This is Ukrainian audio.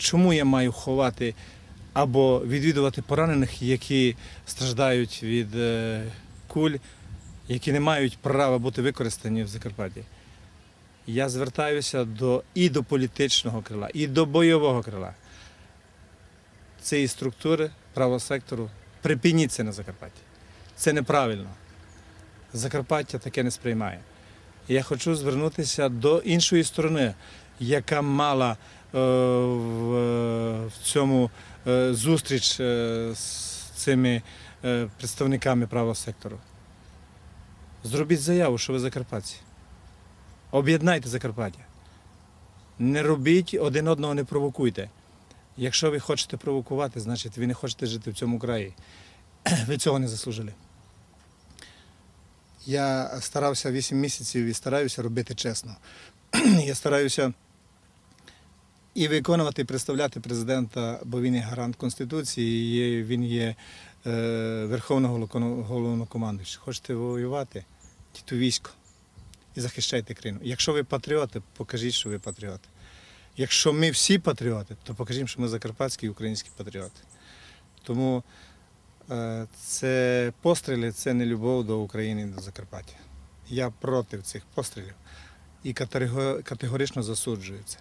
чому я маю ховати або відвідувати поранених, які страждають від е, куль, які не мають права бути використані в Закарпатті? Я звертаюся до, і до політичного крила, і до бойового крила цієї структури правого сектору. Припиніть це на Закарпатті. Це неправильно. Закарпаття таке не сприймає. Я хочу звернутися до іншої сторони, яка мала в, е, в цьому е, зустріч е, з цими е, представниками правого сектору. Зробіть заяву, що ви закарпатці. Об'єднайте Закарпаття. Не робіть один одного, не провокуйте. Якщо ви хочете провокувати, значить ви не хочете жити в цьому краї. Ви цього не заслужили. Я старався 8 місяців і стараюся робити чесно. Я стараюся і виконувати, представляти президента, бо він є гарант Конституції, і він є е, Верховного головнокомандуючого. Хочете воювати, йдіть у військо і захищайте країну. Якщо ви патріоти, покажіть, що ви патріоти. Якщо ми всі патріоти, то покажімо, що ми закарпатські і українські патріоти. Тому е, це постріли це не любов до України і до Закарпаття. Я проти цих пострілів і категорично засуджую це.